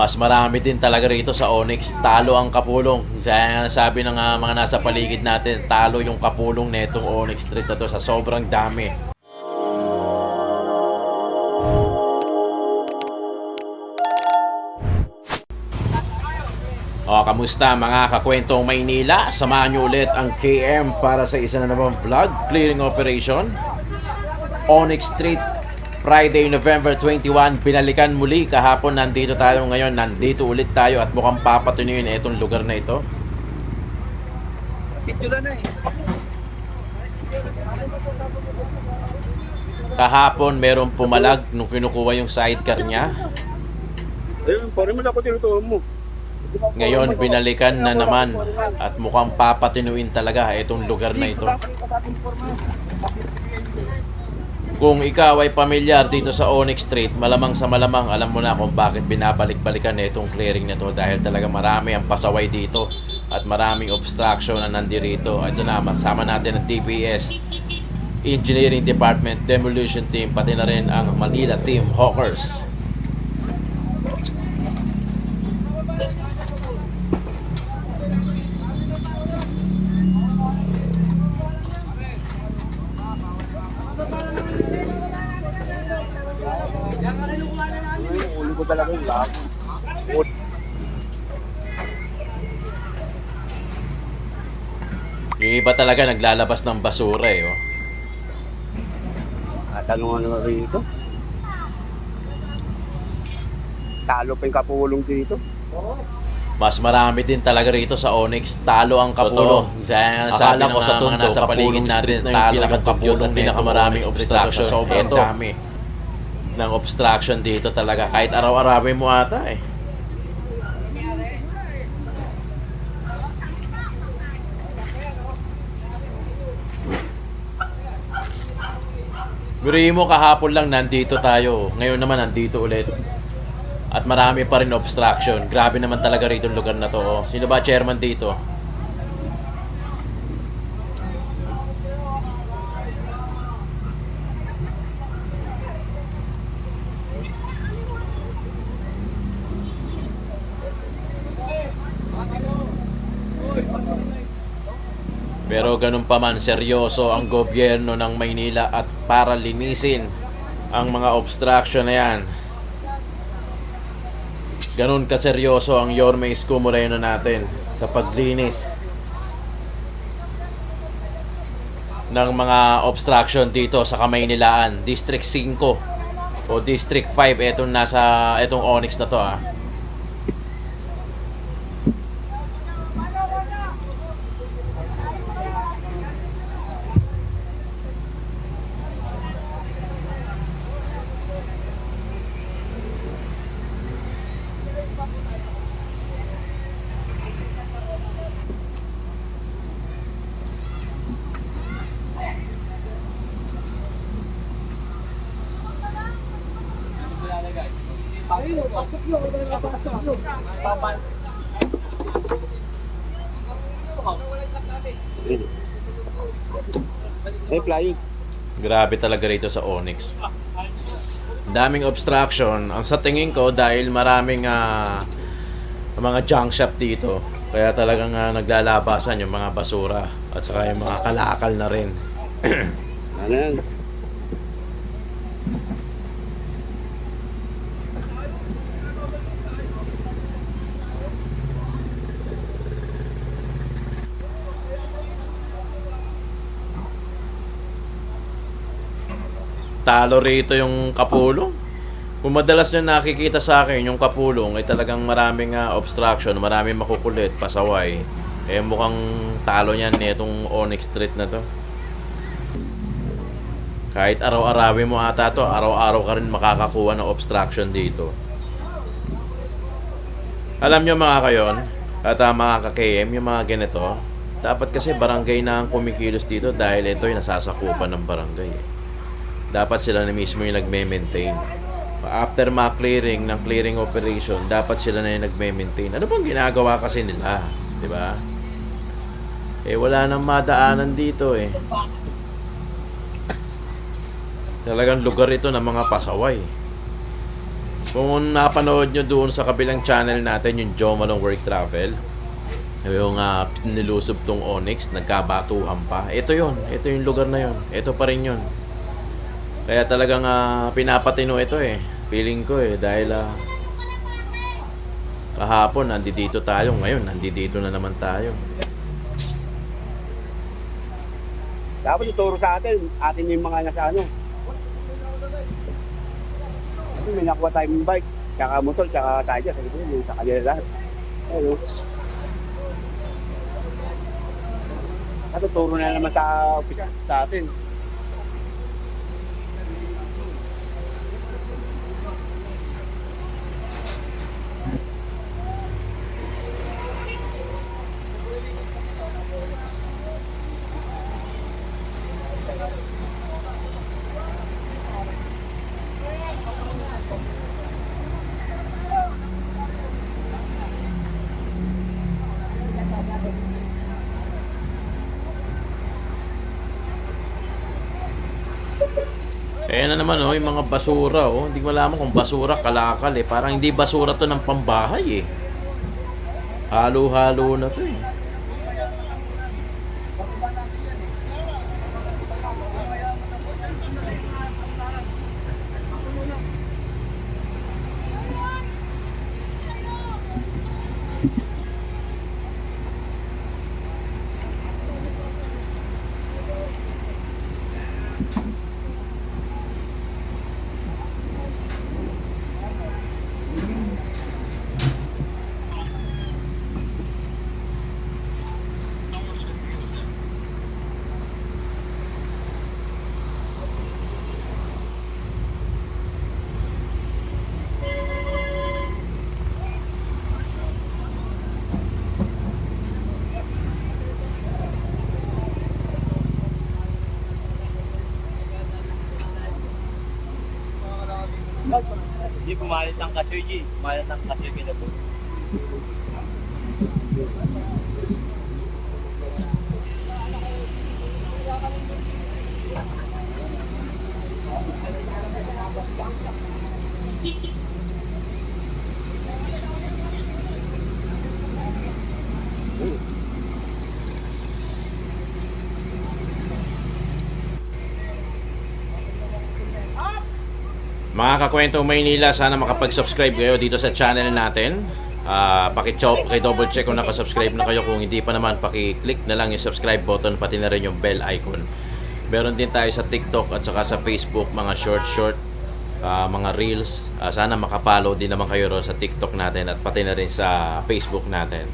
Mas marami din talaga rito sa Onyx. Talo ang kapulong. Kaya nasabi ng ah, mga nasa paligid natin, talo yung kapulong netong Onyx Street na to sa sobrang dami. O, kamusta mga kakwentong Maynila? Samahan nyo ulit ang KM para sa isa na namang vlog clearing operation. Onyx Street, Friday, November 21, binalikan muli. Kahapon nandito tayo ngayon, nandito ulit tayo at mukhang papatunuin itong lugar na ito. Kahapon merong pumalag nung kinukuha yung sidecar niya. Ayun, parang mo na ako tinutuon mo. Ngayon binalikan na naman at mukhang papatinuin talaga itong lugar na ito. Kung ikaw ay pamilyar dito sa Onyx Street, malamang sa malamang alam mo na kung bakit binabalik-balikan na itong clearing na to dahil talaga marami ang pasaway dito at maraming obstruction na nandirito. Ito na, masama natin ang DPS, Engineering Department, Demolition Team, pati na rin ang Manila Team Hawkers. Yung lahat. Yung iba talaga naglalabas ng basura eh. Oh. At ano ano rito? Talo pa yung kapulong dito. Mas marami din talaga rito sa Onyx. Talo ang kapulong. Kaya nga sabi Akala ko sa mga Tondo, nasa paligid Kapulong natin, Street na yung talo ang pinakatugyo kapulong ng pinakamaraming obstruction. Sobrang dami ng obstruction dito talaga. Kahit araw-arawin mo ata eh. Buriin mo kahapon lang nandito tayo. Ngayon naman nandito ulit. At marami pa rin obstruction. Grabe naman talaga rito lugar na to. oh. Sino ba chairman dito? Pero ganun pa man, seryoso ang gobyerno ng Maynila at para linisin ang mga obstruction na yan. Ganun kaseryoso ang Yorme Isko Moreno natin sa paglinis ng mga obstruction dito sa Kamaynilaan, District 5 o District 5 etong nasa etong Onyx na to ah. Eh, plywood. Grabe talaga rito sa Onyx. Ang daming obstruction. Ang sa tingin ko dahil maraming ah, mga junk shop dito. Kaya talagang ah, naglalabasan yung mga basura at saka yung mga kalakal na rin. Ano yan? Talo rito yung kapulong. Kung madalas nyo nakikita sa akin yung kapulong ay talagang maraming ah, obstruction, maraming makukulit, pasaway. Eh mukhang talo niyan nitong Onyx Street na to. Kahit araw-arawin mo ata to, araw-araw ka rin makakakuha ng obstruction dito. Alam nyo mga kayon, at ah, mga ka-KM, yung mga ganito, dapat kasi barangay na ang kumikilos dito dahil ito yung nasasakupan ng barangay. eh. Dapat sila na mismo yung nagme-maintain. After ma-clearing ng clearing operation, dapat sila na yung nagme-maintain. Ano bang ginagawa kasi nila? Di ba? Eh, wala nang madaanan dito eh. Talagang lugar ito ng mga pasaway. Kung napanood nyo doon sa kabilang channel natin, yung Joe Malong Work Travel, yung uh, nilusob tong Onyx, nagkabatuhan pa. Ito yon ito yung lugar na yon Ito pa rin yon Kaya talagang ah, pinapatino ito eh. Feeling ko eh, dahil ah, kahapon nandito tayo, ngayon nandito na naman tayo. Dapat ituro sa atin, atin yung mga nasa ano. Kasi may nakuha tayong bike, tsaka motor, tsaka cycle, sa likod, sa kanila lahat. Ano? At na naman sa sa atin. Kaya na naman oh, yung mga basura oh. Hindi ko malaman kung basura, kalakal eh. Parang hindi basura to ng pambahay eh. Halo-halo na to eh. Pumalit ng G. Pumalit ng kasoy kita po. Mga kakwentong Maynila, sana makapag-subscribe kayo dito sa channel natin. Ah, paki-chop, paki-double check kung nakasubscribe na kayo. Kung hindi pa naman, paki-click na lang yung subscribe button, pati na rin yung bell icon. Meron din tayo sa TikTok at saka sa Facebook, mga short-short, ah, mga reels. Ah, sana makapollow din naman kayo ron sa TikTok natin at pati na rin sa Facebook natin.